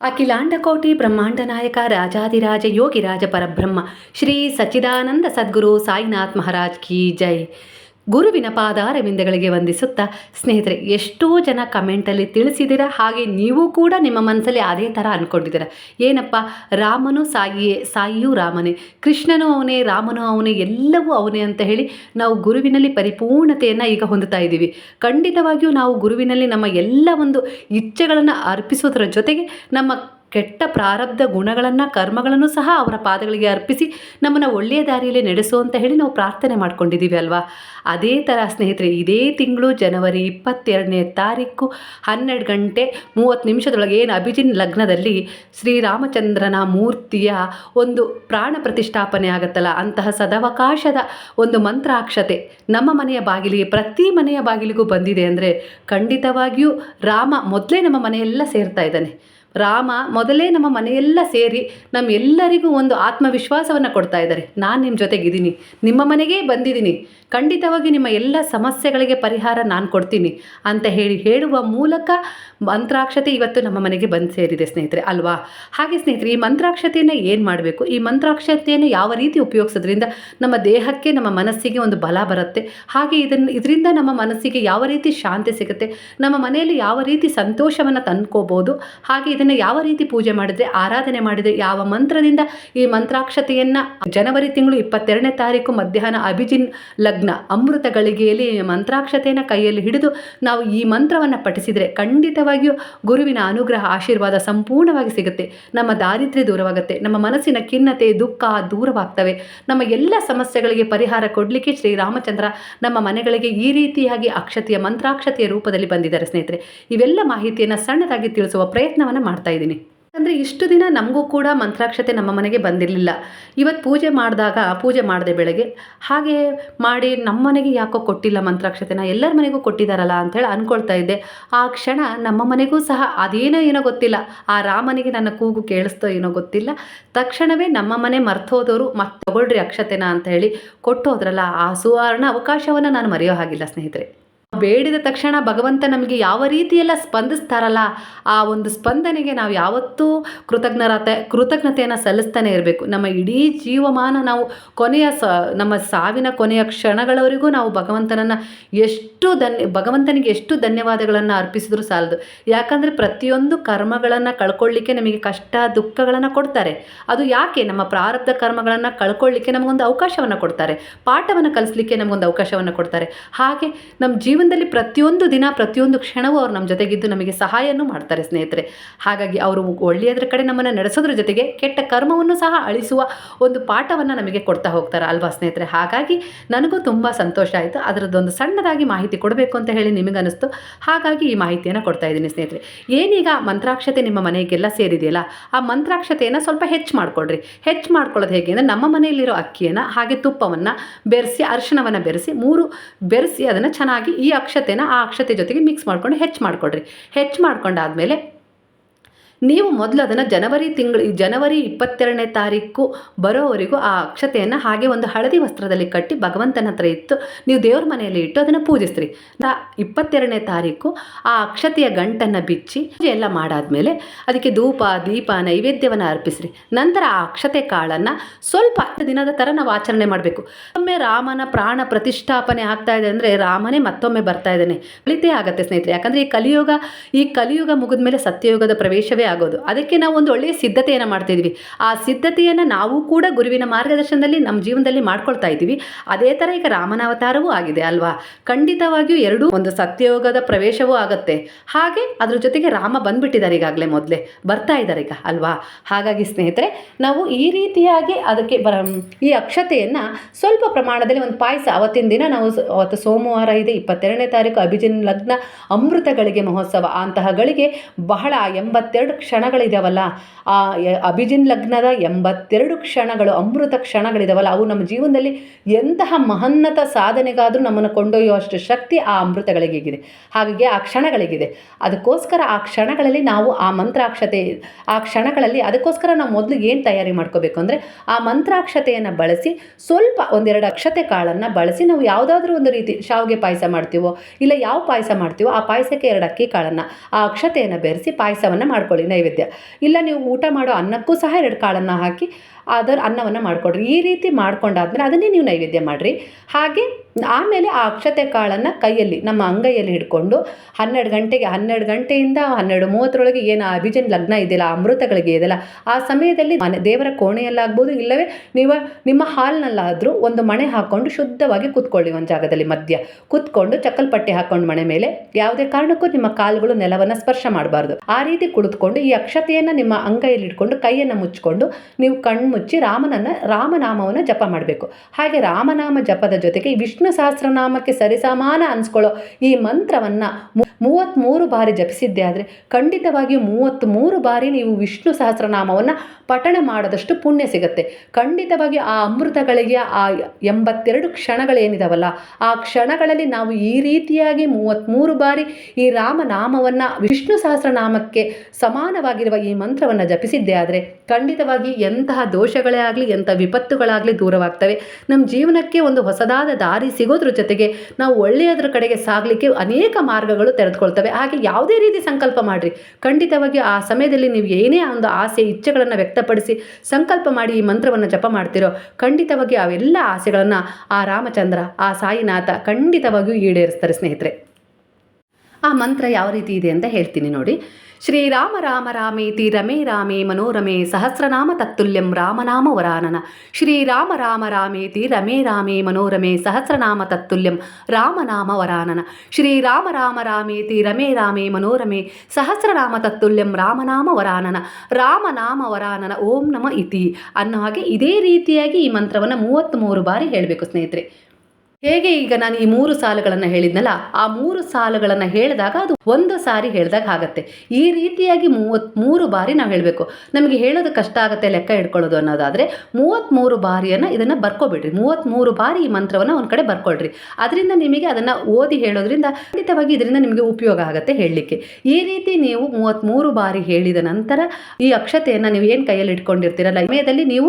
ಅಖಿಲಾಂಡಕೋಟಿ ಬ್ರಹ್ಮಾಂಡ ನಾಯಕ ರಾಜಾದಿರಾಜ ಯೋಗಿರಾಜ ಪರಬ್ರಹ್ಮ ಶ್ರೀ ಸಚ್ಚಿದಾನಂದ ಸದ್ಗುರು ಸಾಯಿನಾಥ್ ಮಹಾರಾಜ್ ಕಿ ಜೈ. ಗುರುವಿನ ಪಾದಾರವಿಂದಗಳಿಗೆ ವಂದಿಸುತ್ತಾ, ಸ್ನೇಹಿತರೆ, ಎಷ್ಟೋ ಜನ ಕಮೆಂಟಲ್ಲಿ ತಿಳಿಸಿದಿರ ಹಾಗೆ ನೀವು ಕೂಡ ನಿಮ್ಮ ಮನಸ್ಸಲ್ಲಿ ಅದೇ ಥರ ಅಂದ್ಕೊಂಡಿದ್ದೀರ ಏನಪ್ಪ? ರಾಮನು ಸಾಯಿಯೇ, ಸಾಯಿಯೂ ರಾಮನೇ. ಕೃಷ್ಣನು ಅವನೇ, ರಾಮನು ಅವನೇ, ಎಲ್ಲವೂ ಅವನೇ ಅಂತ ಹೇಳಿ ನಾವು ಗುರುವಿನಲ್ಲಿ ಪರಿಪೂರ್ಣತೆಯನ್ನು ಈಗ ಹೊಂದುತ್ತಾ ಇದ್ದೀವಿ. ಖಂಡಿತವಾಗಿಯೂ ನಾವು ಗುರುವಿನಲ್ಲಿ ನಮ್ಮ ಎಲ್ಲ ಒಂದು ಇಚ್ಛೆಗಳನ್ನು ಅರ್ಪಿಸುವುದರ ಜೊತೆಗೆ ನಮ್ಮ ಕೆಟ್ಟ ಪ್ರಾರಬ್ಧ ಗುಣಗಳನ್ನು, ಕರ್ಮಗಳನ್ನು ಸಹ ಅವರ ಪಾದಗಳಿಗೆ ಅರ್ಪಿಸಿ ನಮ್ಮನ್ನು ಒಳ್ಳೆಯ ದಾರಿಯಲ್ಲಿ ನಡೆಸು ಅಂತ ಹೇಳಿ ನಾವು ಪ್ರಾರ್ಥನೆ ಮಾಡ್ಕೊಂಡಿದ್ದೀವಿ ಅಲ್ವಾ? ಅದೇ ಥರ ಸ್ನೇಹಿತರೆ, ಇದೇ ತಿಂಗಳು ಜನವರಿ ಇಪ್ಪತ್ತೆರಡನೇ ತಾರೀಕು ಹನ್ನೆರಡು ಗಂಟೆ ಮೂವತ್ತು ನಿಮಿಷದೊಳಗೆ ಏನು ಅಭಿಜಿನ್ ಲಗ್ನದಲ್ಲಿ ಶ್ರೀರಾಮಚಂದ್ರನ ಮೂರ್ತಿಯ ಒಂದು ಪ್ರಾಣ ಪ್ರತಿಷ್ಠಾಪನೆ ಆಗುತ್ತಲ್ಲ? ಅಂತಹ ಸದವಕಾಶದ ಒಂದು ಮಂತ್ರಾಕ್ಷತೆ ನಮ್ಮ ಮನೆಯ ಬಾಗಿಲಿಗೆ, ಪ್ರತಿ ಮನೆಯ ಬಾಗಿಲಿಗೂ ಬಂದಿದೆ ಅಂದರೆ ಖಂಡಿತವಾಗಿಯೂ ರಾಮ ಮೊದಲೇ ನಮ್ಮ ಮನೆಯೆಲ್ಲ ಸೇರ್ತಾ ಇದ್ದಾನೆ. ರಾಮ ಮೊದಲೇ ನಮ್ಮ ಮನೆಯೆಲ್ಲ ಸೇರಿ ನಮ್ಮೆಲ್ಲರಿಗೂ ಒಂದು ಆತ್ಮವಿಶ್ವಾಸವನ್ನು ಕೊಡ್ತಾ ಇದ್ದಾರೆ. ನಾನು ನಿಮ್ಮ ಜೊತೆಗಿದ್ದೀನಿ. ನಿಮ್ಮ ಮನೆಗೇ ಬಂದಿದ್ದೀನಿ. ಖಂಡಿತವಾಗಿ ನಿಮ್ಮ ಎಲ್ಲ ಸಮಸ್ಯೆಗಳಿಗೆ ಪರಿಹಾರ ನಾನು ಕೊಡ್ತೀನಿ ಅಂತ ಹೇಳಿ ಹೇಳುವ ಮೂಲಕ ಮಂತ್ರಾಕ್ಷತೆ ಇವತ್ತು ನಮ್ಮ ಮನೆಗೆ ಬಂದು ಸೇರಿದೆ ಸ್ನೇಹಿತರೆ, ಅಲ್ವಾ? ಹಾಗೆ ಸ್ನೇಹಿತರೆ, ಈ ಮಂತ್ರಾಕ್ಷತೆಯನ್ನು ಏನು ಮಾಡಬೇಕು? ಈ ಮಂತ್ರಾಕ್ಷತೆಯನ್ನು ಯಾವ ರೀತಿ ಉಪಯೋಗಿಸೋದ್ರಿಂದ ನಮ್ಮ ದೇಹಕ್ಕೆ, ನಮ್ಮ ಮನಸ್ಸಿಗೆ ಒಂದು ಬಲ ಬರುತ್ತೆ? ಹಾಗೆ ಇದನ್ನು ಇದರಿಂದ ನಮ್ಮ ಮನಸ್ಸಿಗೆ ಯಾವ ರೀತಿ ಶಾಂತಿ ಸಿಗುತ್ತೆ? ನಮ್ಮ ಮನೆಯಲ್ಲಿ ಯಾವ ರೀತಿ ಸಂತೋಷವನ್ನು ತಂದ್ಕೋಬೋದು? ಹಾಗೆ ಇದನ್ನು ಯಾವ ರೀತಿ ಪೂಜೆ ಮಾಡಿದರೆ, ಆರಾಧನೆ ಮಾಡಿದರೆ, ಯಾವ ಮಂತ್ರದಿಂದ ಈ ಮಂತ್ರಾಕ್ಷತೆಯನ್ನು ಜನವರಿ ತಿಂಗಳು ಇಪ್ಪತ್ತೆರಡನೇ ತಾರೀಕು ಮಧ್ಯಾಹ್ನ ಅಭಿಜಿನ್ ಲಗ್ನ ಅಮೃತ ಗಳಿಗೆಯಲ್ಲಿ ಮಂತ್ರಾಕ್ಷತೆಯನ್ನು ಕೈಯಲ್ಲಿ ಹಿಡಿದು ನಾವು ಈ ಮಂತ್ರವನ್ನು ಪಠಿಸಿದರೆ ಖಂಡಿತವಾಗಿಯೂ ಗುರುವಿನ ಅನುಗ್ರಹ, ಆಶೀರ್ವಾದ ಸಂಪೂರ್ಣವಾಗಿ ಸಿಗುತ್ತೆ. ನಮ್ಮ ದಾರಿದ್ರ್ಯ ದೂರವಾಗುತ್ತೆ. ನಮ್ಮ ಮನಸ್ಸಿನ ಖಿನ್ನತೆ, ದುಃಖ ದೂರವಾಗ್ತವೆ. ನಮ್ಮ ಎಲ್ಲ ಸಮಸ್ಯೆಗಳಿಗೆ ಪರಿಹಾರ ಕೊಡಲಿಕ್ಕೆ ಶ್ರೀರಾಮಚಂದ್ರ ನಮ್ಮ ಮನೆಗಳಿಗೆ ಈ ರೀತಿಯಾಗಿ ಅಕ್ಷತೆಯ, ಮಂತ್ರಾಕ್ಷತೆಯ ರೂಪದಲ್ಲಿ ಬಂದಿದ್ದಾರೆ ಸ್ನೇಹಿತರೆ. ಇವೆಲ್ಲ ಮಾಹಿತಿಯನ್ನು ಸಣ್ಣದಾಗಿ ತಿಳಿಸುವ ಪ್ರಯತ್ನವನ್ನು ಮಾಡ್ತಾ ಇದ್ದೀನಿ. ಅಂದರೆ ಇಷ್ಟು ದಿನ ನಮಗೂ ಕೂಡ ಮಂತ್ರಾಕ್ಷತೆ ನಮ್ಮ ಮನೆಗೆ ಬಂದಿರಲಿಲ್ಲ. ಇವತ್ತು ಪೂಜೆ ಮಾಡಿದಾಗ, ಪೂಜೆ ಮಾಡಿದೆ ಬೆಳಗ್ಗೆ, ಹಾಗೆ ಮಾಡಿ ನಮ್ಮ ಮನೆಗೆ ಯಾಕೋ ಕೊಟ್ಟಿಲ್ಲ ಮಂತ್ರಾಕ್ಷತೆನ, ಎಲ್ಲರ ಮನೆಗೂ ಕೊಟ್ಟಿದ್ದಾರಲ್ಲ ಅಂಥೇಳಿ ಅಂದ್ಕೊಳ್ತಾ ಇದ್ದೆ. ಆ ಕ್ಷಣ ನಮ್ಮ ಮನೆಗೂ ಸಹ ಅದೇನೋ ಏನೋ ಗೊತ್ತಿಲ್ಲ. ಆ ರಾಮನಿಗೆ ನನ್ನ ಕೂಗು ಕೇಳಿಸ್ತೋ ಏನೋ ಗೊತ್ತಿಲ್ಲ. ತಕ್ಷಣವೇ ನಮ್ಮ ಮನೆ ಮರ್ತೋದವರು ಮತ್ತೆ ತಗೊಳ್ರಿ ಅಕ್ಷತೆನ ಅಂತ ಹೇಳಿ ಕೊಟ್ಟು ಹೋದ್ರಲ್ಲ ಆ ಸುವರ್ಣ ಅವಕಾಶವನ್ನು ನಾನು ಮರೆಯೋ ಹಾಗಿಲ್ಲ ಸ್ನೇಹಿತರೆ. ಬೇಡಿದ ತಕ್ಷಣ ಭಗವಂತ ನಮಗೆ ಯಾವ ರೀತಿಯೆಲ್ಲ ಸ್ಪಂದಿಸ್ತಾರಲ್ಲ, ಆ ಒಂದು ಸ್ಪಂದನೆಗೆ ನಾವು ಯಾವತ್ತೂ ಕೃತಜ್ಞರತೆ, ಕೃತಜ್ಞತೆಯನ್ನು ಸಲ್ಲಿಸ್ತಾನೆ ಇರಬೇಕು. ನಮ್ಮ ಇಡೀ ಜೀವಮಾನ ನಾವು ಕೊನೆಯ ಸ, ನಮ್ಮ ಸಾವಿನ ಕೊನೆಯ ಕ್ಷಣಗಳವರೆಗೂ ನಾವು ಭಗವಂತನನ್ನು ಎಷ್ಟು ಧನ್ಯ, ಭಗವಂತನಿಗೆ ಎಷ್ಟು ಧನ್ಯವಾದಗಳನ್ನು ಅರ್ಪಿಸಿದ್ರು ಸಾಲದು. ಯಾಕಂದರೆ ಪ್ರತಿಯೊಂದು ಕರ್ಮಗಳನ್ನು ಕಳ್ಕೊಳ್ಳಿಕ್ಕೆ ನಮಗೆ ಕಷ್ಟ, ದುಃಖಗಳನ್ನು ಕೊಡ್ತಾರೆ. ಅದು ಯಾಕೆ? ನಮ್ಮ ಪ್ರಾರಬ್ಧ ಕರ್ಮಗಳನ್ನು ಕಳ್ಕೊಳ್ಳಿಕ್ಕೆ ನಮಗೊಂದು ಅವಕಾಶವನ್ನು ಕೊಡ್ತಾರೆ. ಪಾಠವನ್ನು ಕಲಿಸ್ಲಿಕ್ಕೆ ನಮಗೊಂದು ಅವಕಾಶವನ್ನು ಕೊಡ್ತಾರೆ. ಹಾಗೆ ನಮ್ಮ ಜೀವನದಲ್ಲಿ ಪ್ರತಿಯೊಂದು ದಿನ, ಪ್ರತಿಯೊಂದು ಕ್ಷಣವೂ ಅವ್ರು ನಮ್ಮ ಜೊತೆಗಿದ್ದು ನಮಗೆ ಸಹಾಯವನ್ನು ಮಾಡ್ತಾರೆ ಸ್ನೇಹಿತರೆ. ಹಾಗಾಗಿ ಅವರು ಒಳ್ಳೆಯದ್ರ ಕಡೆ ನಮ್ಮನ್ನು ನಡೆಸೋದ್ರ ಜೊತೆಗೆ ಕೆಟ್ಟ ಕರ್ಮವನ್ನು ಸಹ ಅಳಿಸುವ ಒಂದು ಪಾಠವನ್ನು ನಮಗೆ ಕೊಡ್ತಾ ಹೋಗ್ತಾರೆ ಅಲ್ವಾ ಸ್ನೇಹಿತರೆ? ಹಾಗಾಗಿ ನನಗೂ ತುಂಬ ಸಂತೋಷ ಆಯಿತು. ಅದರದ್ದೊಂದು ಸಣ್ಣದಾಗಿ ಮಾಹಿತಿ ಕೊಡಬೇಕು ಅಂತ ಹೇಳಿ ನಿಮಗನಿಸ್ತು ಹಾಗಾಗಿ ಈ ಮಾಹಿತಿಯನ್ನು ಕೊಡ್ತಾ ಇದ್ದೀನಿ ಸ್ನೇಹಿತರೆ. ಏನೀಗ ಮಂತ್ರಾಕ್ಷತೆ ನಿಮ್ಮ ಮನೆಗೆಲ್ಲ ಸೇರಿದೆಯಲ್ಲ, ಆ ಮಂತ್ರಾಕ್ಷತೆಯನ್ನು ಸ್ವಲ್ಪ ಹೆಚ್ಚು ಮಾಡ್ಕೊಳ್ರಿ. ಹೆಚ್ಚು ಮಾಡ್ಕೊಳ್ಳೋದು ಹೇಗೆ ಅಂದರೆ ನಮ್ಮ ಮನೆಯಲ್ಲಿರೋ ಅಕ್ಕಿಯನ್ನು ಹಾಗೆ ತುಪ್ಪವನ್ನು ಬೆರೆಸಿ, ಅರಿಶಿಣವನ್ನು ಬೆರೆಸಿ, ಮೂರು ಬೆರೆಸಿ ಅದನ್ನು ಚೆನ್ನಾಗಿ ಈ ಅಕ್ಷತೆನ ಆ ಅಕ್ಷತೆ ಜೊತೆಗೆ ಮಿಕ್ಸ್ ಮಾಡ್ಕೊಂಡು ಹೆಚ್ಚು ಮಾಡ್ಕೊಳ್ರಿ. ಹೆಚ್ಚು ಮಾಡ್ಕೊಂಡಾದಮೇಲೆ ನೀವು ಮೊದಲು ಅದನ್ನು ಜನವರಿ ತಿಂಗಳು ಜನವರಿ ಇಪ್ಪತ್ತೆರಡನೇ ತಾರೀಕು ಬರೋವರೆಗೂ ಆ ಅಕ್ಷತೆಯನ್ನು ಹಾಗೆ ಒಂದು ಹಳದಿ ವಸ್ತ್ರದಲ್ಲಿ ಕಟ್ಟಿ ಭಗವಂತನ ಹತ್ರ ಇತ್ತು ನೀವು ದೇವ್ರ ಮನೆಯಲ್ಲಿ ಇಟ್ಟು ಅದನ್ನು ನಾ ಇಪ್ಪತ್ತೆರಡನೇ ತಾರೀಕು ಆ ಅಕ್ಷತೆಯ ಗಂಟನ್ನು ಬಿಚ್ಚಿ ಪೂಜೆ ಎಲ್ಲ ಮಾಡಾದಮೇಲೆ ಅದಕ್ಕೆ ಧೂಪ, ದೀಪ, ನೈವೇದ್ಯವನ್ನು ಅರ್ಪಿಸ್ರಿ. ನಂತರ ಆ ಅಕ್ಷತೆ ಕಾಳನ್ನು ಸ್ವಲ್ಪ ದಿನದ ಥರ ನಾವು ಆಚರಣೆ ಮಾಡಬೇಕು. ಒಮ್ಮೆ ರಾಮನ ಪ್ರಾಣ ಪ್ರತಿಷ್ಠಾಪನೆ ಆಗ್ತಾ ಇದೆ ಅಂದರೆ ರಾಮನೇ ಮತ್ತೊಮ್ಮೆ ಬರ್ತಾ ಇದ್ದಾನೆ. ಫಲಿತೇ ಆಗುತ್ತೆ ಸ್ನೇಹಿತರೆ. ಯಾಕಂದರೆ ಈ ಕಲಿಯುಗ ಈ ಕಲಿಯುಗ ಮುಗಿದ ಮೇಲೆ ಸತ್ಯಯುಗದ ಪ್ರವೇಶವೇ ಆಗೋದು. ಅದಕ್ಕೆ ನಾವು ಒಂದು ಒಳ್ಳೆಯ ಸಿದ್ಧತೆಯನ್ನು ಮಾಡ್ತಿದ್ವಿ. ಆ ಸಿದ್ಧತೆಯನ್ನು ನಾವು ಕೂಡ ಗುರುವಿನ ಮಾರ್ಗದರ್ಶನದಲ್ಲಿ ನಮ್ಮ ಜೀವನದಲ್ಲಿ ಮಾಡ್ಕೊಳ್ತಾ ಇದ್ದೀವಿ. ಅದೇ ಥರ ಈಗ ರಾಮನ ಅವತಾರವೂ ಆಗಿದೆ ಅಲ್ವಾ? ಖಂಡಿತವಾಗಿಯೂ ಎರಡೂ ಒಂದು ಸತ್ಯಯೋಗದ ಪ್ರವೇಶವೂ ಆಗುತ್ತೆ. ಹಾಗೆ ಅದ್ರ ಜೊತೆಗೆ ರಾಮ ಬಂದ್ಬಿಟ್ಟಿದ್ದಾರೆ ಈಗಾಗಲೇ ಮೊದಲೇ. ಬರ್ತಾ ಇದ್ದಾರೆ ಈಗ ಅಲ್ವಾ? ಹಾಗಾಗಿ ಸ್ನೇಹಿತರೆ, ನಾವು ಈ ರೀತಿಯಾಗಿ ಅದಕ್ಕೆ ಬರ, ಈ ಅಕ್ಷತೆಯನ್ನು ಸ್ವಲ್ಪ ಪ್ರಮಾಣದಲ್ಲಿ ಒಂದು ಪಾಯಸ ಅವತ್ತಿನ ದಿನ ನಾವು ಅವತ್ತು ಸೋಮವಾರ ಇದೆ, ಇಪ್ಪತ್ತೆರಡನೇ ತಾರೀಕು ಅಭಿಜಿನ್ ಲಗ್ನ ಅಮೃತಗಳಿಗೆ ಮಹೋತ್ಸವ. ಅಂತಹ ಗಳಿಗೆ ಬಹಳ ಎಂಬತ್ತೆರಡು ಕ್ಷಣಗಳಿದಾವಲ್ಲ? ಆ ಅಭಿಜಿನ್ ಲಗ್ನದ ಎಂಬತ್ತೆರಡು ಕ್ಷಣಗಳು, ಅಮೃತ ಕ್ಷಣಗಳಿದಾವಲ್ಲ. ಅವು ನಮ್ಮ ಜೀವನದಲ್ಲಿ ಎಂತಹ ಮಹನ್ನತ ಸಾಧನೆಗಾದರೂ ನಮ್ಮನ್ನು ಕೊಂಡೊಯ್ಯುವಷ್ಟು ಶಕ್ತಿ ಆ ಅಮೃತಗಳಿಗಿದೆ ಹಾಗಾಗಿ ಆ ಕ್ಷಣಗಳಿಗಿದೆ. ಅದಕ್ಕೋಸ್ಕರ ಆ ಕ್ಷಣಗಳಲ್ಲಿ ನಾವು ಆ ಮಂತ್ರಾಕ್ಷತೆ, ಆ ಕ್ಷಣಗಳಲ್ಲಿ ಅದಕ್ಕೋಸ್ಕರ ನಾವು ಮೊದಲು ಏನು ತಯಾರಿ ಮಾಡ್ಕೋಬೇಕು ಅಂದರೆ, ಆ ಮಂತ್ರಾಕ್ಷತೆಯನ್ನು ಬಳಸಿ, ಸ್ವಲ್ಪ ಒಂದೆರಡು ಅಕ್ಷತೆ ಕಾಳನ್ನು ಬಳಸಿ, ನಾವು ಯಾವುದಾದ್ರೂ ಒಂದು ರೀತಿ ಶಾವಿಗೆ ಪಾಯಸ ಮಾಡ್ತೀವೋ, ಇಲ್ಲ ಯಾವ ಪಾಯಸ ಮಾಡ್ತೀವೋ, ಆ ಪಾಯಸಕ್ಕೆ ಎರಡು ಅಕ್ಕಿ ಕಾಳನ್ನು, ಆ ಅಕ್ಷತೆಯನ್ನು ಬೆರೆಸಿ ಪಾಯಸವನ್ನು ಮಾಡ್ಕೊಳ್ಳಿ. ನೈವೇದ್ಯ. ಇಲ್ಲ ನೀವು ಊಟ ಮಾಡೋ ಅನ್ನಕ್ಕೂ ಸಹ ಎರಡು ಕಾಳನ್ನು ಹಾಕಿ ಅದರ ಅನ್ನವನ್ನು ಮಾಡಿಕೊಡ್ರಿ. ಈ ರೀತಿ ಮಾಡ್ಕೊಂಡಾದ್ಮೇಲೆ ಅದನ್ನೇ ನೀವು ನೈವೇದ್ಯ ಮಾಡಿರಿ. ಹಾಗೆ ಆಮೇಲೆ ಆ ಅಕ್ಷತೆ ಕಾಳನ್ನು ಕೈಯಲ್ಲಿ ನಮ್ಮ ಅಂಗೈಯಲ್ಲಿ ಹಿಡ್ಕೊಂಡು ಹನ್ನೆರಡು ಗಂಟೆಗೆ, ಹನ್ನೆರಡು ಗಂಟೆಯಿಂದ ಹನ್ನೆರಡು ಮೂವತ್ತರೊಳಗೆ ಏನು ಆ ಅಭಿಜನ್ ಲಗ್ನ ಇದೆಯಲ್ಲ ಅಮೃತಗಳಿಗೆ ಇದೆಯಲ್ಲ, ಆ ಸಮಯದಲ್ಲಿ ಮನೆ, ದೇವರ ಕೋಣೆಯಲ್ಲಾಗ್ಬೋದು, ಇಲ್ಲವೇ ನೀವು ನಿಮ್ಮ ಹಾಲ್ನಲ್ಲಾದರೂ ಒಂದು ಮಣೆ ಹಾಕ್ಕೊಂಡು ಶುದ್ಧವಾಗಿ ಕೂತ್ಕೊಳ್ಳಿ ಒಂದು ಜಾಗದಲ್ಲಿ ಮಧ್ಯ. ಕೂತ್ಕೊಂಡು ಚಕ್ಕಲ್ಪಟ್ಟೆ ಹಾಕ್ಕೊಂಡು ಮಣೆ ಮೇಲೆ ಯಾವುದೇ ಕಾರಣಕ್ಕೂ ನಿಮ್ಮ ಕಾಲುಗಳು ನೆಲವನ್ನು ಸ್ಪರ್ಶ ಮಾಡಬಾರ್ದು. ಆ ರೀತಿ ಕುಳಿತುಕೊಂಡು ಈ ಅಕ್ಷತೆಯನ್ನು ನಿಮ್ಮ ಅಂಗೈಯಲ್ಲಿ ಇಟ್ಕೊಂಡು ಕೈಯನ್ನು ಮುಚ್ಚಿಕೊಂಡು ನೀವು ಕಣ್ಮುಚ್ಚಿ ರಾಮನನ್ನು ರಾಮನಾಮವನ್ನು ಜಪ ಮಾಡಬೇಕು. ಹಾಗೆ ರಾಮನಾಮ ಜಪದ ಜೊತೆಗೆ ವಿಷ್ಣು ಸಹಸ್ರನಾಮಕ್ಕೆ ಸರಿಸಮಾನ ಅನ್ಸ್ಕೊಳ್ಳೋ ಈ ಮಂತ್ರವನ್ನು ಮೂವತ್ತ್ಮೂರು ಬಾರಿ ಜಪಿಸಿದ್ದೆ ಆದರೆ ಖಂಡಿತವಾಗಿಯೂ ಮೂವತ್ತ್ಮೂರು ಬಾರಿ ನೀವು ವಿಷ್ಣು ಸಹಸ್ರನಾಮವನ್ನು ಪಠಣ ಮಾಡದಷ್ಟು ಪುಣ್ಯ ಸಿಗುತ್ತೆ. ಖಂಡಿತವಾಗಿ ಆ ಅಮೃತಗಳಿಗೆ ಆ ಎಂಬತ್ತೆರಡು ಕ್ಷಣಗಳೇನಿದಾವಲ್ಲ, ಆ ಕ್ಷಣಗಳಲ್ಲಿ ನಾವು ಈ ರೀತಿಯಾಗಿ ಮೂವತ್ತ್ಮೂರು ಬಾರಿ ಈ ರಾಮನಾಮವನ್ನು, ವಿಷ್ಣು ಸಹಸ್ರನಾಮಕ್ಕೆ ಸಮಾನವಾಗಿರುವ ಈ ಮಂತ್ರವನ್ನು ಜಪಿಸಿದ್ದೆ ಆದರೆ ಖಂಡಿತವಾಗಿ ಎಂತಹ ದೋಷಗಳೇ ಆಗಲಿ, ಎಂಥ ವಿಪತ್ತುಗಳಾಗಲಿ ದೂರವಾಗ್ತವೆ. ನಮ್ಮ ಜೀವನಕ್ಕೆ ಒಂದು ಹೊಸದಾದ ದಾರಿ ಸಿಗೋದ್ರ ಜೊತೆಗೆ ನಾವು ಒಳ್ಳೆಯದ್ರ ಕಡೆಗೆ ಸಾಗಲಿಕ್ಕೆ ಅನೇಕ ಮಾರ್ಗಗಳು ತೆರೆದುಕೊಳ್ತವೆ. ಹಾಗೆ ಯಾವುದೇ ರೀತಿ ಸಂಕಲ್ಪ ಮಾಡಿರಿ. ಖಂಡಿತವಾಗಿ ಆ ಸಮಯದಲ್ಲಿ ನೀವು ಏನೇ ಒಂದು ಆಸೆ, ಇಚ್ಛೆಗಳನ್ನು ವ್ಯಕ್ತಪಡಿಸಿ ಸಂಕಲ್ಪ ಮಾಡಿ ಈ ಮಂತ್ರವನ್ನು ಜಪ ಮಾಡ್ತಿರೋ, ಖಂಡಿತವಾಗಿ ಅವೆಲ್ಲ ಆಸೆಗಳನ್ನು ಆ ರಾಮಚಂದ್ರ, ಆ ಸಾಯಿನಾಥ ಖಂಡಿತವಾಗಿಯೂ ಈಡೇರಿಸ್ತಾರೆ ಸ್ನೇಹಿತರೆ. ಆ ಮಂತ್ರ ಯಾವ ರೀತಿ ಇದೆ ಅಂತ ಹೇಳ್ತೀನಿ ನೋಡಿ. ಶ್ರೀರಾಮ ರಾಮ ರಾಮೇತಿ ರಮೇ ರಾಮೇ ಮನೋರಮೇ ಸಹಸ್ರನಾಮ ತತ್ತುಲ್ಯಂ ರಾಮನಾಮ ವರಾನನ. ಶ್ರೀರಾಮ ರಾಮ ರಾಮೇತಿ ರಮೇ ರಾಮೇ ಮನೋರಮೇ ಸಹಸ್ರನಾಮ ತತ್ತುಲ್ಯಂ ರಾಮನಾಮ ವರಾನನ. ಶ್ರೀರಾಮ ರಾಮ ರಾಮೇತಿ ರಮೇ ರಾಮೇ ಮನೋರಮೆ ಸಹಸ್ರನಾಮ ತತ್ತುಲ್ಯಂ ರಾಮನಾಮ ವರಾನನ. ರಾಮನಾಮ ವರಾನನ ಓಂ ನಮ ಇತಿ ಅನ್ನೋ ಹಾಗೆ ಇದೇ ರೀತಿಯಾಗಿ ಈ ಮಂತ್ರವನ್ನು ಮೂವತ್ತ್ಮೂರು ಬಾರಿ ಹೇಳಬೇಕು ಸ್ನೇಹಿತರೆ. ಹೇಗೆ ಈಗ ನಾನು ಈ ಮೂರು ಸಾಲುಗಳನ್ನು ಹೇಳಿದ್ನಲ್ಲ, ಆ ಮೂರು ಸಾಲುಗಳನ್ನು ಹೇಳಿದಾಗ ಅದು ಒಂದು ಸಾರಿ ಹೇಳಿದಾಗ ಆಗತ್ತೆ. ಈ ರೀತಿಯಾಗಿ ಮೂವತ್ತ್ಮೂರು ಬಾರಿ ನಾವು ಹೇಳಬೇಕು. ನಮಗೆ ಹೇಳೋದು ಕಷ್ಟ ಆಗುತ್ತೆ ಲೆಕ್ಕ ಹಿಡ್ಕೊಳ್ಳೋದು ಅನ್ನೋದಾದರೆ ಮೂವತ್ತ್ಮೂರು ಬಾರಿಯನ್ನು ಇದನ್ನು ಬರ್ಕೊಬಿಡ್ರಿ. ಮೂವತ್ತ್ಮೂರು ಬಾರಿ ಈ ಮಂತ್ರವನ್ನು ಒಂದು ಕಡೆ ಬರ್ಕೊಳ್ರಿ. ಅದರಿಂದ ನಿಮಗೆ ಅದನ್ನು ಓದಿ ಹೇಳೋದ್ರಿಂದ ಖಂಡಿತವಾಗಿ ಇದರಿಂದ ನಿಮಗೆ ಉಪಯೋಗ ಆಗುತ್ತೆ ಹೇಳಲಿಕ್ಕೆ. ಈ ರೀತಿ ನೀವು ಮೂವತ್ತ್ಮೂರು ಬಾರಿ ಹೇಳಿದ ನಂತರ ಈ ಅಕ್ಷತೆಯನ್ನು ನೀವು ಏನು ಕೈಯಲ್ಲಿ ಇಟ್ಕೊಂಡಿರ್ತೀರಲ್ಲ ಸಮಯದಲ್ಲಿ ನೀವು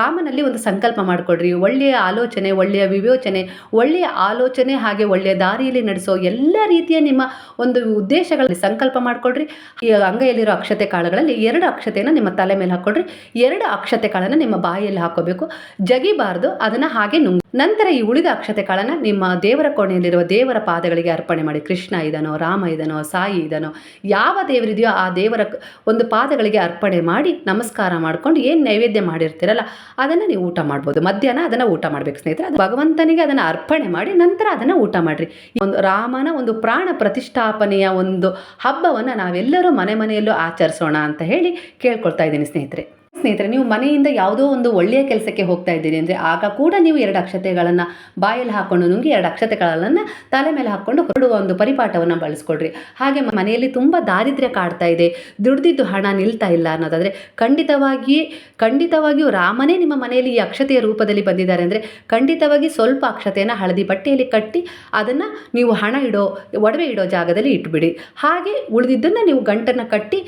ರಾಮನಲ್ಲಿ ಒಂದು ಸಂಕಲ್ಪ ಮಾಡಿಕೊಡ್ರಿ ಒಳ್ಳೆಯ ಆಲೋಚನೆ, ಒಳ್ಳೆಯ ವಿವೇಚನೆ ಒಳ್ಳೆಯ ಆಲೋಚನೆ ಹಾಗೆ ಒಳ್ಳೆಯ ದಾರಿಯಲ್ಲಿ ನಡೆಸೋ ಎಲ್ಲ ರೀತಿಯ ನಿಮ್ಮ ಒಂದು ಉದ್ದೇಶಗಳಲ್ಲಿ ಸಂಕಲ್ಪ ಮಾಡಿಕೊಡ್ರಿ ಈ ಅಂಗೈಯಲ್ಲಿರೋ ಅಕ್ಷತೆ ಕಾಳುಗಳಲ್ಲಿ ಎರಡು ಅಕ್ಷತೆಯನ್ನು ನಿಮ್ಮ ತಲೆ ಮೇಲೆ ಹಾಕ್ಕೊಡ್ರಿ ಎರಡು ಅಕ್ಷತೆ ಕಾಳನ್ನು ನಿಮ್ಮ ಬಾಯಲ್ಲಿ ಹಾಕೋಬೇಕು ಜಗಿಬಾರ್ದು, ಅದನ್ನು ಹಾಗೆ ನುಂಗ್ ನಂತರ ಈ ಉಳಿದ ಅಕ್ಷತೆ ಕಾಳನ್ನು ನಿಮ್ಮ ದೇವರ ಕೋಣೆಯಲ್ಲಿರುವ ದೇವರ ಪಾದಗಳಿಗೆ ಅರ್ಪಣೆ ಮಾಡಿ. ಕೃಷ್ಣ ಇದನೋ, ರಾಮ ಇದನೋ, ಸಾಯಿ ಇದನೋ, ಯಾವ ದೇವರಿದೆಯೋ ಆ ದೇವರ ಒಂದು ಪಾದಗಳಿಗೆ ಅರ್ಪಣೆ ಮಾಡಿ ನಮಸ್ಕಾರ ಮಾಡ್ಕೊಂಡು ಏನು ನೈವೇದ್ಯ ಮಾಡಿರ್ತೀರಲ್ಲ, ಅದನ್ನು ನೀವು ಊಟ ಮಾಡ್ಬೋದು. ಮಧ್ಯಾಹ್ನ ಅದನ್ನು ಊಟ ಮಾಡಬೇಕು ಸ್ನೇಹಿತರೆ. ಅದು ಭಗವಂತನಿಗೆ ಅದನ್ನು ಅರ್ಪಣೆ ಮಾಡಿ ನಂತರ ಅದನ್ನು ಊಟ ಮಾಡಿರಿ. ಒಂದು ರಾಮನ ಒಂದು ಪ್ರಾಣ ಪ್ರತಿಷ್ಠಾಪನೆಯ ಒಂದು ಹಬ್ಬವನ್ನು ನಾವೆಲ್ಲರೂ ಮನೆ ಮನೆಯಲ್ಲೂ ಆಚರಿಸೋಣ ಅಂತ ಹೇಳಿ ಕೇಳ್ಕೊಳ್ತಾ ಇದ್ದೀನಿ ಸ್ನೇಹಿತರೆ. ಸ್ನೇಹಿತರೆ, ನೀವು ಮನೆಯಿಂದ ಯಾವುದೋ ಒಂದು ಒಳ್ಳೆಯ ಕೆಲಸಕ್ಕೆ ಹೋಗ್ತಾ ಇದ್ದೀರಿ ಅಂದರೆ ಆಗ ಕೂಡ ನೀವು ಎರಡು ಅಕ್ಷತೆಗಳನ್ನು ಬಾಯಲ್ಲಿ ಹಾಕ್ಕೊಂಡು ನುಂಗಿ ಎರಡು ಅಕ್ಷತೆಗಳನ್ನು ತಲೆ ಮೇಲೆ ಹಾಕ್ಕೊಂಡು ಹೊರಡುವ ಒಂದು ಪರಿಪಾಠವನ್ನು ಬಳಸ್ಕೊಳ್ರಿ. ಹಾಗೆ ಮನೆಯಲ್ಲಿ ತುಂಬ ದಾರಿದ್ರ್ಯ ಕಾಡ್ತಾ ಇದೆ, ದುಡ್ದಿದ್ದು ಹಣ ನಿಲ್ತಾ ಇಲ್ಲ ಅನ್ನೋದಾದರೆ ಖಂಡಿತವಾಗಿ ಖಂಡಿತವಾಗಿಯೂ ರಾಮನೇ ನಿಮ್ಮ ಮನೆಯಲ್ಲಿ ಈ ಅಕ್ಷತೆಯ ರೂಪದಲ್ಲಿ ಬಂದಿದ್ದಾರೆ ಅಂದರೆ ಖಂಡಿತವಾಗಿ ಸ್ವಲ್ಪ ಅಕ್ಷತೆಯನ್ನು ಹಳದಿ ಬಟ್ಟೆಯಲ್ಲಿ ಕಟ್ಟಿ ಅದನ್ನು ನೀವು ಹಣ ಇಡೋ, ಒಡವೆ ಇಡೋ ಜಾಗದಲ್ಲಿ ಇಟ್ಬಿಡಿ. ಹಾಗೆ ಉಳಿದಿದ್ದನ್ನು ನೀವು ಗಂಟನ್ನು ಕಟ್ಟಿ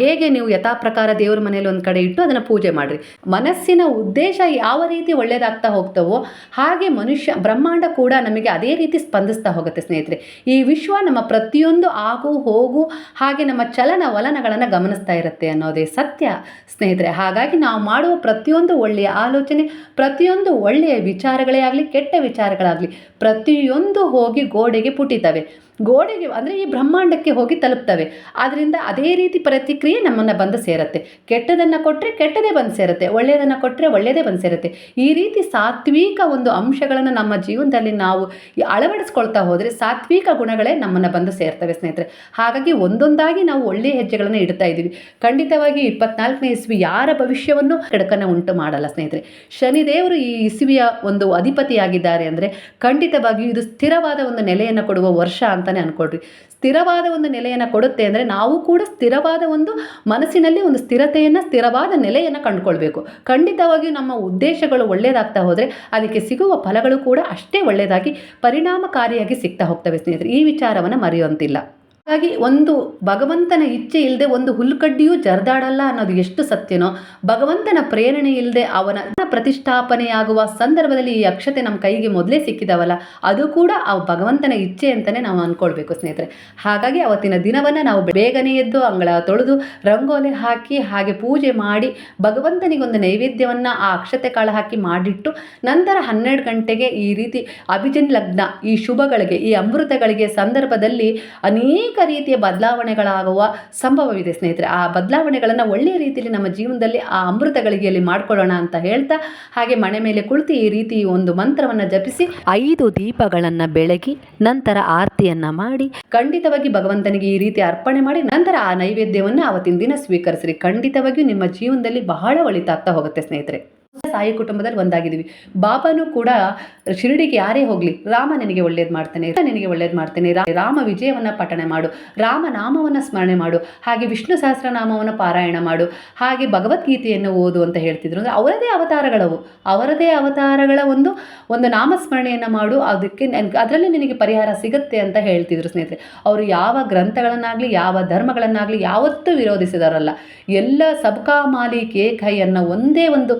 ಹೇಗೆ ನೀವು ಯಥಾ ಪ್ರಕಾರ ದೇವ್ರ ಮನೆಯಲ್ಲಿ ಒಂದು ಕಡೆ ಇಟ್ಟು ಅದನ್ನು ಪೂಜೆ ಮಾಡಿರಿ. ಮನಸ್ಸಿನ ಉದ್ದೇಶ ಯಾವ ರೀತಿ ಒಳ್ಳೆಯದಾಗ್ತಾ ಹೋಗ್ತವೋ ಹಾಗೆ ಮನುಷ್ಯ ಬ್ರಹ್ಮಾಂಡ ಕೂಡ ನಮಗೆ ಅದೇ ರೀತಿ ಸ್ಪಂದಿಸ್ತಾ ಹೋಗುತ್ತೆ ಸ್ನೇಹಿತರೆ. ಈ ವಿಶ್ವ ನಮ್ಮ ಪ್ರತಿಯೊಂದು ಆಗು, ಹೋಗು, ಹಾಗೆ ನಮ್ಮ ಚಲನ ವಲನಗಳನ್ನು ಗಮನಿಸ್ತಾ ಇರುತ್ತೆ ಅನ್ನೋದೇ ಸತ್ಯ ಸ್ನೇಹಿತರೆ. ಹಾಗಾಗಿ ನಾವು ಮಾಡುವ ಪ್ರತಿಯೊಂದು ಒಳ್ಳೆಯ ಆಲೋಚನೆ, ಪ್ರತಿಯೊಂದು ಒಳ್ಳೆಯ ವಿಚಾರಗಳೇ ಆಗಲಿ, ಕೆಟ್ಟ ವಿಚಾರಗಳಾಗಲಿ ಪ್ರತಿಯೊಂದು ಹೋಗಿ ಗೋಡೆಗೆ ಪುಟಿತವೆ. ಗೋಡೆಗೆ ಅಂದರೆ ಈ ಬ್ರಹ್ಮಾಂಡಕ್ಕೆ ಹೋಗಿ ತಲುಪ್ತವೆ. ಆದ್ದರಿಂದ ಅದೇ ರೀತಿ ಪ್ರತಿಕ್ರಿಯೆ ನಮ್ಮನ್ನು ಬಂದು ಸೇರುತ್ತೆ. ಕೆಟ್ಟದನ್ನು ಕೊಟ್ಟರೆ ಕೆಟ್ಟದೇ ಬಂದು ಸೇರುತ್ತೆ, ಒಳ್ಳೆಯದನ್ನು ಕೊಟ್ಟರೆ ಒಳ್ಳೆಯದೇ ಬಂದು ಸೇರುತ್ತೆ. ಈ ರೀತಿ ಸಾತ್ವಿಕ ಒಂದು ಅಂಶಗಳನ್ನು ನಮ್ಮ ಜೀವನದಲ್ಲಿ ನಾವು ಅಳವಡಿಸ್ಕೊಳ್ತಾ ಹೋದರೆ ಸಾತ್ವಿಕ ಗುಣಗಳೇ ನಮ್ಮನ್ನು ಬಂದು ಸೇರ್ತವೆ ಸ್ನೇಹಿತರೆ. ಹಾಗಾಗಿ ಒಂದೊಂದಾಗಿ ನಾವು ಒಳ್ಳೆಯ ಹೆಜ್ಜೆಗಳನ್ನು ಇಡ್ತಾ ಇದ್ದೀವಿ. ಖಂಡಿತವಾಗಿ ಇಪ್ಪತ್ನಾಲ್ಕನೇ ಇಸ್ವಿ ಯಾರ ಭವಿಷ್ಯವನ್ನು ಕೆಡಕನ್ನು ಉಂಟು ಮಾಡಲ್ಲ ಸ್ನೇಹಿತರೆ. ಶನಿದೇವರು ಈ ಇಸುವಿಯ ಒಂದು ಅಧಿಪತಿಯಾಗಿದ್ದಾರೆ ಅಂದರೆ ಖಂಡಿತವಾಗಿಯೂ ಇದು ಸ್ಥಿರವಾದ ಒಂದು ನೆಲೆಯನ್ನು ಕೊಡುವ ವರ್ಷ ಅಂತಲೇ ಅಂದ್ಕೊಳ್ರಿ ಸ್ಥಿರವಾದ ಒಂದು ನೆಲೆಯನ್ನು ಕೊಡುತ್ತೆ ಅಂದರೆ ನಾವು ಕೂಡ ಸ್ಥಿರವಾದ ಒಂದು ಮನಸ್ಸಿನಲ್ಲಿ ಒಂದು ಸ್ಥಿರತೆಯನ್ನು, ಸ್ಥಿರವಾದ ನೆಲೆಯನ್ನು ಕಂಡುಕೊಳ್ಬೇಕು. ಖಂಡಿತವಾಗಿಯೂ ನಮ್ಮ ಉದ್ದೇಶಗಳು ಒಳ್ಳೆಯದಾಗ್ತಾ ಹೋದರೆ ಅದಕ್ಕೆ ಸಿಗುವ ಫಲಗಳು ಕೂಡ ಅಷ್ಟೇ ಒಳ್ಳೆಯದಾಗಿ ಪರಿಣಾಮಕಾರಿಯಾಗಿ ಸಿಗ್ತಾ ಹೋಗ್ತವೆ ಸ್ನೇಹಿತರೆ. ಈ ವಿಚಾರವನ್ನು ಮರೆಯುವಂತಿಲ್ಲ. ಹಾಗಾಗಿ ಒಂದು ಭಗವಂತನ ಇಚ್ಛೆ ಇಲ್ಲದೆ ಒಂದು ಹುಲ್ಲುಕಡ್ಡಿಯೂ ಜರ್ದಾಡಲ್ಲ ಅನ್ನೋದು ಎಷ್ಟು ಸತ್ಯನೋ, ಭಗವಂತನ ಪ್ರೇರಣೆ ಇಲ್ಲದೆ ಅವನ ಪ್ರತಿಷ್ಠಾಪನೆಯಾಗುವ ಸಂದರ್ಭದಲ್ಲಿ ಈ ಅಕ್ಷತೆ ನಮ್ಮ ಕೈಗೆ ಮೊದಲೇ ಸಿಕ್ಕಿದವಲ್ಲ, ಅದು ಕೂಡ ಆ ಭಗವಂತನ ಇಚ್ಛೆ ಅಂತಲೇ ನಾವು ಅಂದ್ಕೊಳ್ಬೇಕು ಸ್ನೇಹಿತರೆ. ಹಾಗಾಗಿ ಅವತ್ತಿನ ದಿನವನ್ನು ನಾವು ಬೇಗನೆ ಎದ್ದು ಅಂಗಳ ತೊಳೆದು ರಂಗೋಲೆ ಹಾಕಿ ಹಾಗೆ ಪೂಜೆ ಮಾಡಿ ಭಗವಂತನಿಗೊಂದು ನೈವೇದ್ಯವನ್ನು ಆ ಅಕ್ಷತೆ ಕಾಳು ಹಾಕಿ ಮಾಡಿಟ್ಟು ನಂತರ ಹನ್ನೆರಡು ಗಂಟೆಗೆ ಈ ರೀತಿ ಅಭಿಜಿನ್ ಲಗ್ನ, ಈ ಶುಭಗಳಿಗೆ, ಈ ಅಮೃತಗಳಿಗೆ ಸಂದರ್ಭದಲ್ಲಿ ಅನೇಕ ರೀತಿಯ ಬದಲಾವಣೆಗಳಾಗುವ ಸಂಭವವಿದೆ, ಸ್ನೇಹಿತರೆ. ಆ ಬದಲಾವಣೆಗಳನ್ನು ಒಳ್ಳೆಯ ರೀತಿಯಲ್ಲಿ ನಮ್ಮ ಜೀವನದಲ್ಲಿ ಆ ಅಮೃತ ಗಳಿಗೆಯಲ್ಲಿ ಮಾಡ್ಕೊಳ್ಳೋಣ ಅಂತ ಹೇಳ್ತಾ, ಹಾಗೆ ಮನೆ ಮೇಲೆ ಕುಳಿತು ಈ ರೀತಿ ಒಂದು ಮಂತ್ರವನ್ನು ಜಪಿಸಿ, ಐದು ದೀಪಗಳನ್ನು ಬೆಳಗಿ, ನಂತರ ಆರತಿಯನ್ನ ಮಾಡಿ, ಖಂಡಿತವಾಗಿ ಭಗವಂತನಿಗೆ ಈ ರೀತಿ ಅರ್ಪಣೆ ಮಾಡಿ, ನಂತರ ಆ ನೈವೇದ್ಯವನ್ನು ಅವತ್ತಿನ ದಿನ ಸ್ವೀಕರಿಸ್ರಿ. ಖಂಡಿತವಾಗಿಯೂ ನಿಮ್ಮ ಜೀವನದಲ್ಲಿ ಬಹಳ ಒಳಿತಾಗ್ತಾ ಹೋಗುತ್ತೆ, ಸ್ನೇಹಿತರೆ. ಸಾಯಿ ಕುಟುಂಬದಲ್ಲಿ ಒಂದಾಗಿದ್ದೀವಿ. ಬಾಬಾನು ಕೂಡ ಶಿರಡಿಗೆ ಯಾರೇ ಹೋಗಲಿ, ರಾಮ ನಿನಗೆ ಒಳ್ಳೇದು ಮಾಡ್ತಾನೆ ನಿನಗೆ ಒಳ್ಳೇದು ಮಾಡ್ತಾನೆ ರಾಮ ವಿಜಯವನ್ನು ಪಠಣೆ ಮಾಡು, ರಾಮ ನಾಮವನ್ನ ಸ್ಮರಣೆ ಮಾಡು, ಹಾಗೆ ವಿಷ್ಣು ಸಹಸ್ರನಾಮವನ್ನು ಪಾರಾಯಣ ಮಾಡು, ಹಾಗೆ ಭಗವದ್ಗೀತೆಯನ್ನು ಓದು ಅಂತ ಹೇಳ್ತಿದ್ರು. ಅಂದರೆ ಅವರದೇ ಅವತಾರಗಳವು. ಅವರದೇ ಅವತಾರಗಳ ಒಂದು ಒಂದು ನಾಮಸ್ಮರಣೆಯನ್ನು ಮಾಡು, ಅದಕ್ಕೆ ಅದರಲ್ಲಿ ನಿನಗೆ ಪರಿಹಾರ ಸಿಗುತ್ತೆ ಅಂತ ಹೇಳ್ತಿದ್ರು ಸ್ನೇಹಿತರೆ. ಅವರು ಯಾವ ಗ್ರಂಥಗಳನ್ನಾಗಲಿ, ಯಾವ ಧರ್ಮಗಳನ್ನಾಗಲಿ ಯಾವತ್ತೂ ವಿರೋಧಿಸಿದಾರಲ್ಲ ಎಲ್ಲ ಸಬ್ಕಾ ಮಾಲಿಕ್ ಏಕ್ ಒಂದೇ ಒಂದು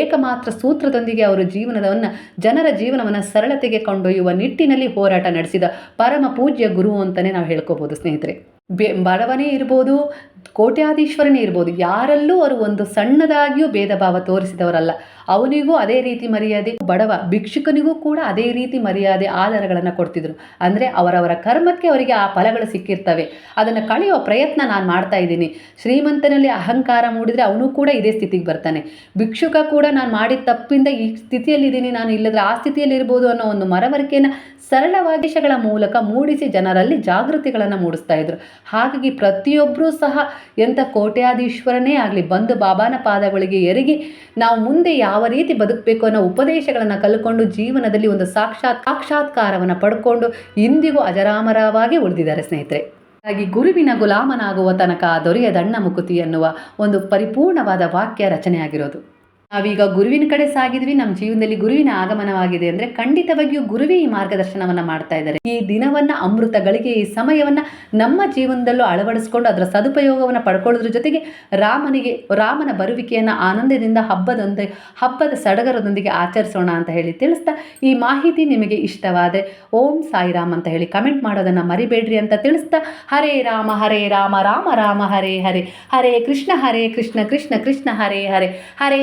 ಏಕಮಾತ್ರ ಸೂತ್ರದೊಂದಿಗೆ ಅವರು ಜೀವನವನ್ನು, ಜನರ ಜೀವನವನ್ನು ಸರಳತೆಗೆ ಕೊಂಡೊಯ್ಯುವ ನಿಟ್ಟಿನಲ್ಲಿ ಹೋರಾಟ ನಡೆಸಿದ ಪರಮ ಪೂಜ್ಯ ಗುರು ಅಂತಲೇ ನಾವು ಹೇಳ್ಕೋಬೋದು, ಸ್ನೇಹಿತರೆ. ಬೆ ಬಡವನೇ ಇರ್ಬೋದು, ಕೋಟ್ಯಾಧೀಶ್ವರನೇ ಇರ್ಬೋದು, ಯಾರಲ್ಲೂ ಅವರು ಒಂದು ಸಣ್ಣದಾಗಿಯೂ ಭೇದ ಭಾವ ತೋರಿಸಿದವರಲ್ಲ. ಅವನಿಗೂ ಅದೇ ರೀತಿ ಮರ್ಯಾದೆ, ಬಡವ ಭಿಕ್ಷುಕನಿಗೂ ಕೂಡ ಅದೇ ರೀತಿ ಮರ್ಯಾದೆ ಆಧಾರಗಳನ್ನು ಕೊಡ್ತಿದ್ರು. ಅಂದರೆ ಅವರವರ ಕರ್ಮಕ್ಕೆ ಅವರಿಗೆ ಆ ಫಲಗಳು ಸಿಕ್ಕಿರ್ತವೆ. ಅದನ್ನು ಕಳೆಯುವ ಪ್ರಯತ್ನ ನಾನು ಮಾಡ್ತಾ ಇದ್ದೀನಿ. ಶ್ರೀಮಂತನಲ್ಲಿ ಅಹಂಕಾರ ಮೂಡಿದರೆ ಅವನು ಕೂಡ ಇದೇ ಸ್ಥಿತಿಗೆ ಬರ್ತಾನೆ. ಭಿಕ್ಷುಕ ಕೂಡ ನಾನು ಮಾಡಿದ ತಪ್ಪಿಂದ ಈ ಸ್ಥಿತಿಯಲ್ಲಿದ್ದೀನಿ, ನಾನು ಇಲ್ಲದ್ರೆ ಆ ಸ್ಥಿತಿಯಲ್ಲಿ ಇರ್ಬೋದು ಅನ್ನೋ ಒಂದು ಮರವರಿಕೆಯನ್ನು ಸರಳವಾದೇಶಗಳ ಮೂಲಕ ಮೂಡಿಸಿ ಜನರಲ್ಲಿ ಜಾಗೃತಿಗಳನ್ನು ಮೂಡಿಸ್ತಾ ಇದ್ರು. ಹಾಗಾಗಿ ಪ್ರತಿಯೊಬ್ಬರೂ ಸಹ ಎಂಥ ಕೋಟ್ಯಾಧೀಶ್ವರನೇ ಆಗಲಿ ಬಂದು ಬಾಬಾನ ಪಾದಗಳಿಗೆ ಎರಗಿ ನಾವು ಮುಂದೆ ಯಾವ ರೀತಿ ಬದುಕಬೇಕು ಅನ್ನೋ ಉಪದೇಶಗಳನ್ನು ಕಲ್ಕೊಂಡು ಜೀವನದಲ್ಲಿ ಒಂದು ಸಾಕ್ಷಾತ್ ಸಾಕ್ಷಾತ್ಕಾರವನ್ನು ಪಡ್ಕೊಂಡು ಇಂದಿಗೂ ಅಜರಾಮರವಾಗಿ ಉಳಿದಿದ್ದಾರೆ ಸ್ನೇಹಿತರೆ. ಹಾಗಾಗಿ ಗುರುವಿನ ಗುಲಾಮನಾಗುವ ತನಕ ದೊರೆಯದಣ್ಣ ಮುಕುತಿ ಎನ್ನುವ ಒಂದು ಪರಿಪೂರ್ಣವಾದ ವಾಕ್ಯ ರಚನೆಯಾಗಿರೋದು. ನಾವೀಗ ಗುರುವಿನ ಕಡೆ ಸಾಗಿದ್ವಿ, ನಮ್ಮ ಜೀವನದಲ್ಲಿ ಗುರುವಿನ ಆಗಮನವಾಗಿದೆ ಅಂದ್ರೆ ಖಂಡಿತವಾಗಿಯೂ ಗುರುವೇ ಈ ಮಾರ್ಗದರ್ಶನವನ್ನ ಮಾಡ್ತಾ ಇದ್ದಾರೆ. ಈ ದಿನವನ್ನ, ಅಮೃತಗಳಿಗೆ ಈ ಸಮಯವನ್ನ ನಮ್ಮ ಜೀವನದಲ್ಲೂ ಅಳವಡಿಸಿಕೊಂಡು ಅದರ ಸದುಪಯೋಗವನ್ನು ಪಡ್ಕೊಳ್ಳೋದ್ರ ಜೊತೆಗೆ ರಾಮನಿಗೆ, ರಾಮನ ಬರುವಿಕೆಯನ್ನು ಆನಂದದಿಂದ ಹಬ್ಬದೊಂದಿ, ಹಬ್ಬದ ಸಡಗರದೊಂದಿಗೆ ಆಚರಿಸೋಣ ಅಂತ ಹೇಳಿ ತಿಳಿಸ್ತಾ ಈ ಮಾಹಿತಿ ನಿಮಗೆ ಇಷ್ಟವಾದರೆ ಓಂ ಸಾಯಿರಾಮ್ ಅಂತ ಹೇಳಿ ಕಮೆಂಟ್ ಮಾಡೋದನ್ನು ಮರಿಬೇಡ್ರಿ ಅಂತ ತಿಳಿಸ್ತಾ ಹರೇ ರಾಮ ಹರೇ ರಾಮ ರಾಮ ರಾಮ, ಹರೇ ಹರೇ. ಹರೇ ಕೃಷ್ಣ ಹರೇ ಕೃಷ್ಣ ಕೃಷ್ಣ ಕೃಷ್ಣ, ಹರೇ ಹರೇ. ಹರೇ